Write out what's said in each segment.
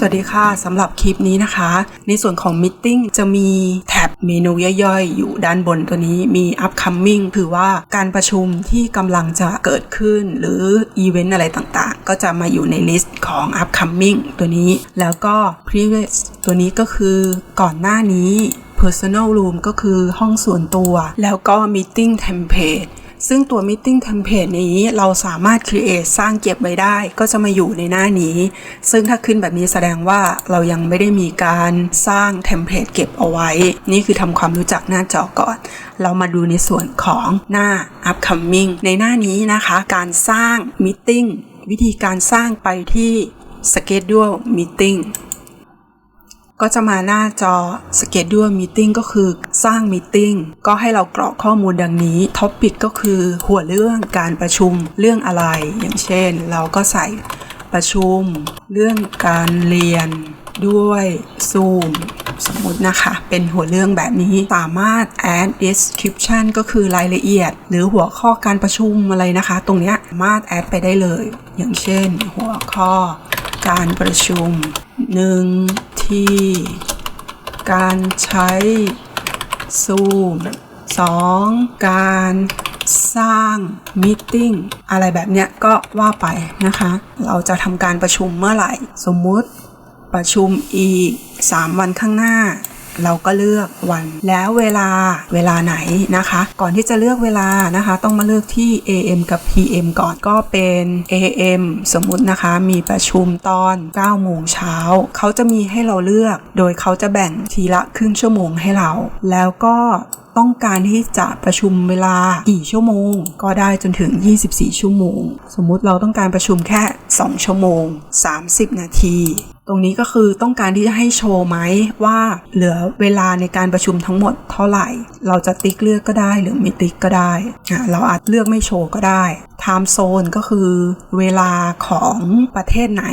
สวัสดีค่ะสำหรับคลิปนี้นะคะ ในส่วนของ Meeting จะมีแท็บเมนูย่อยๆ อยู่ด้านบนตัวนี้มี Upcoming คือว่าการประชุมที่กำลังจะเกิดขึ้น หรืออีเวนต์อะไรต่างๆ ก็จะมาอยู่ในลิสต์ของ Upcoming ตัวนี้ แล้วก็ Previous ตัวนี้ก็คือก่อนหน้านี้ Personal Room ก็คือห้องส่วนตัว แล้วก็ Meeting Template ซึ่งตัว Meeting Template นี้เราสามารถ create สร้างเก็บไว้ได้ ก็จะมาอยู่ในหน้านี้ ซึ่งถ้าขึ้นแบบนี้แสดงว่าเรายังไม่ได้มีการสร้าง Template เก็บเอาไว้ นี่คือทำความรู้จักหน้าจอก่อน เรามาดูในส่วนของหน้า upcoming ในหน้านี้นะคะ การสร้าง Meeting วิธีการสร้างไปที่ schedule meeting ก็จะมาหน้าจอ Schedule Meeting ก็คือสร้าง Meeting ก็ให้เรากรอกข้อมูลดังนี้ Topic ก็คือหัวเรื่องการประชุมเรื่องอะไร อย่างเช่น เราก็ใส่ประชุม เรื่องการเรียนด้วย Zoom สมมุตินะคะ เป็นหัวเรื่องแบบนี้สามารถ add description ก็คือรายละเอียด หรือหัวข้อการประชุมอะไรนะคะ ตรงนี้สามารถ add ไปได้เลย อย่างเช่น หัวข้อการประชุม 1. ที่ การใช้ Zoom 2. การสร้างมิ팅อะไรแบบเนี้ยก็ว่าไปนะคะ เราจะทำการประชุมเมื่อไหร่ สมมุติประชุมอีก 3 วันข้างหน้า เราก็เลือกวันแล้วเวลาเวลาไหนนะคะ ก่อนที่จะเลือกเวลานะคะ ต้องมาเลือกที่ AM กับ PM ก่อนก็เป็น AM สมมุตินะคะมีประชุมตอน9โมงเช้าเขาจะมีให้เราเลือก โดยเขาจะแบ่งทีละครึ่งชั่วโมงให้เรา แล้วก็ ต้องการที่จะประชุมเวลากี่ชั่วโมง ก็ได้จนถึง 24 ชั่วโมง สมมุติเราต้องการประชุมแค่ 2 ชั่วโมง 30 นาที ตรงนี้ก็คือต้องการที่จะให้โชว์ไหมว่าเหลือเวลาในการประชุมทั้งหมดเท่าไหร่ เราจะติ๊กเลือกก็ได้หรือไม่ติ๊กก็ได้ เราอาจเลือกไม่โชว์ก็ได้ time zone ก็คือเวลาของประเทศไหน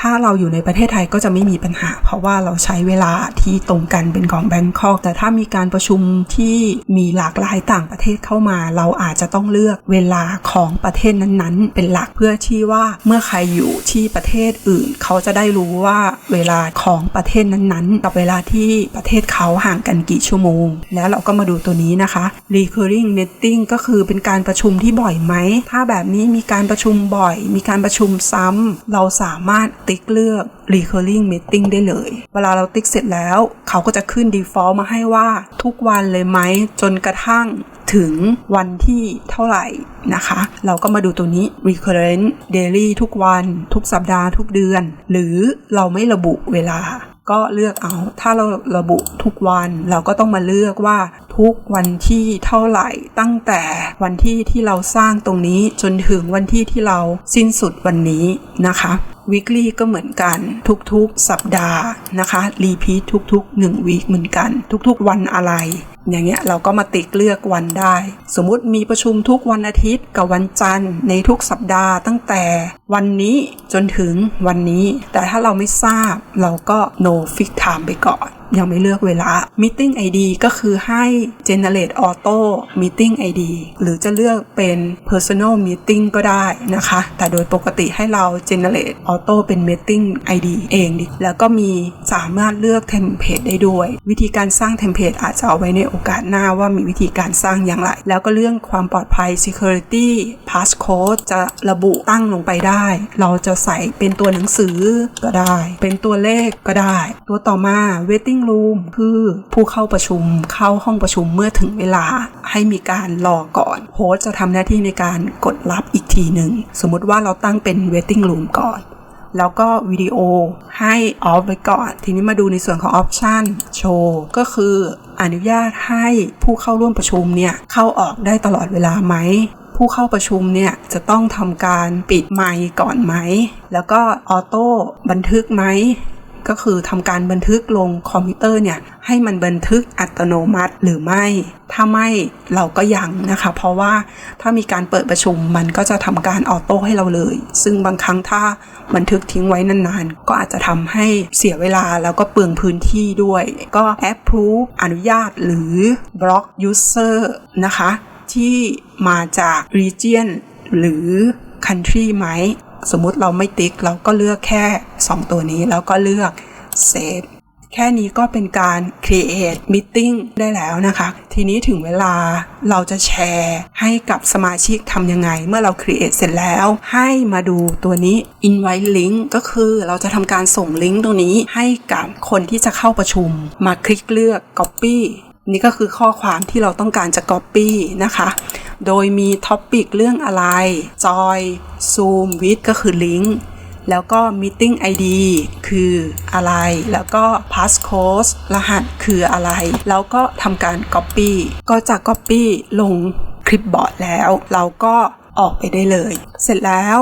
ถ้าเราอยู่ในประเทศไทยก็จะไม่มีปัญหา เพราะว่าเราใช้เวลาที่ตรงกันเป็นของแบงคอกแต่ถ้ามีการประชุมที่มีหลากหลายต่างประเทศเข้ามา เราอาจจะต้องเลือกเวลาของประเทศนั้นๆ เป็นหลักเพื่อที่ว่าเมื่อใครอยู่ที่ประเทศอื่น เขาจะได้รู้ว่าเวลาของประเทศนั้นๆ กับเวลาที่ประเทศเขาห่างกันกี่ชั่วโมง แล้วเราก็มาดูตัวนี้นะคะ recurring meeting ก็คือเป็นการประชุมที่บ่อยไหม ถ้าแบบนี้มีการประชุมบ่อย มีการประชุมซ้ำ เราสามารถติ๊กเลือก recurring meeting ได้เลย เวลาเราติ๊กเสร็จแล้ว เขาก็จะขึ้น default มาให้ว่าทุกวันเลยไหมจนกระทั่งถึงวันที่เท่าไหร่นะคะ เราก็มาดูตัวนี้ recurrent daily ทุกวัน ทุกสัปดาห์ทุกเดือน หรือเราไม่ระบุเวลาก็เลือกเอา ถ้าเราระบุทุกวัน เราก็ต้องมาเลือกว่าทุกวันที่เท่าไหร่ ตั้งแต่วันที่ที่เราสร้างตรงนี้จนถึงวันที่ที่เราสิ้นสุดวันนี้นะคะ weekly ก็เหมือนกัน ทุกๆสัปดาห์นะคะ repeat ทุกๆ1 week เหมือนกัน ทุกๆวันอะไร อย่างเงี้ยเราก็มาติ๊กเลือกวันได้ สมมุติมีประชุมทุกวันอาทิตย์กับวันจันทร์ในทุกสัปดาห์ตั้งแต่วันนี้จนถึงวันนี้ แต่ถ้าเราไม่ทราบเราก็ no fix time ไปก่อน ยังไม่เลือกเวลา meeting ID ก็คือให้ generate auto meeting ID หรือจะเลือกเป็น personal meeting ก็ได้นะคะ แต่โดยปกติให้เรา generate auto เป็น meeting ID เองดิแล้วก็มีสามารถเลือก template ได้ด้วย วิธีการสร้าง template อาจจะเอาไว้ในโอกาสหน้าว่ามีวิธีการสร้างอย่างไร แล้วก็เรื่องความปลอดภัย security passcode จะระบุตั้งลงไปได้ เราจะใส่เป็นตัวหนังสือก็ได้ เป็นตัวเลขก็ได้ ตัวต่อมา waiting room คือผู้เข้าประชุมเข้าห้องประชุมเมื่อถึงเวลาให้มีการรอก่อน โฮสจะทำหน้าที่ในการกดรับอีกทีหนึ่ง สมมติว่าเราตั้งเป็น waiting room ก่อนแล้วก็วิดีโอให้ออฟไว้ก่อน ทีนี้มาดูในส่วนของออปชันโชว์ก็คืออนุญาตให้ผู้เข้าร่วมประชุมเนี่ย เข้าออกได้ตลอดเวลาไหม ผู้เข้าประชุมเนี่ย จะต้องทำการปิดไมค์ก่อนไหม แล้วก็ออโต้บันทึกไหม ก็คือทำการบันทึกลงคอมพิวเตอร์เนี่ยให้มันบันทึกอัตโนมัติหรือไม่ ถ้าไม่เราก็ยังนะคะ เพราะว่าถ้ามีการเปิดประชุมมันก็จะทำการออโต้ให้เราเลย ซึ่งบางครั้งถ้าบันทึกทิ้งไว้นานๆ ก็อาจจะทำให้เสียเวลาแล้วก็เปลืองพื้นที่ด้วย ก็ approve อนุญาตหรือ block user นะคะ ที่มาจาก region หรือ country ไหม สมมุติเราไม่ติ๊กเราก็เลือกแค่ 2 ตัวนี้แล้วก็เลือก Save แค่นี้ก็เป็นการ create meeting ได้แล้วนะคะ ทีนี้ถึงเวลาเราจะแชร์ให้กับสมาชิกทำยังไง เมื่อเรา create เสร็จแล้ว ให้มาดูตัวนี้ invite link ก็คือเราจะทำการส่งลิงก์ตรงนี้ให้กับคนที่จะเข้าประชุม มาคลิกเลือก copy นี่ก็คือข้อความที่เราต้องการจะ copy นะคะ โดยมีท็อปปิกเรื่องอะไร จอย Zoom with ก็คือลิงก์แล้วก็ Meeting ID คืออะไร แล้วก็ Passcode รหัสคืออะไร แล้วก็ทำการ Copy ก็จะ Copy ลงคลิปบอร์ดแล้ว เราก็ออกไปได้เลย เสร็จแล้ว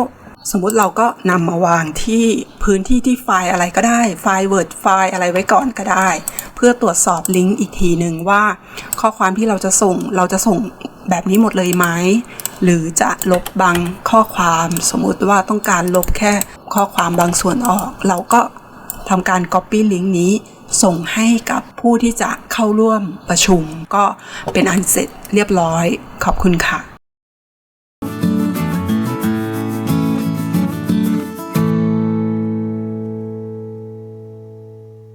สมมุติเราก็นำมาวางที่พื้นที่ที่ไฟล์อะไรก็ได้ ไฟล์ Word ไฟล์อะไรไว้ก่อนก็ได้ เพื่อตรวจสอบลิงก์อีกทีหนึ่งว่า ข้อความที่เราจะส่งเราจะส่ง แบบนี้หมดเลยไหมหรือจะลบบางข้อความสมมุติว่าต้องการลบแค่ข้อความบางส่วนออก เราก็ทำการ Copy ลิงก์นี้ ส่งให้กับผู้ที่จะเข้าร่วมประชุม ก็เป็นอันเสร็จเรียบร้อย ขอบคุณค่ะ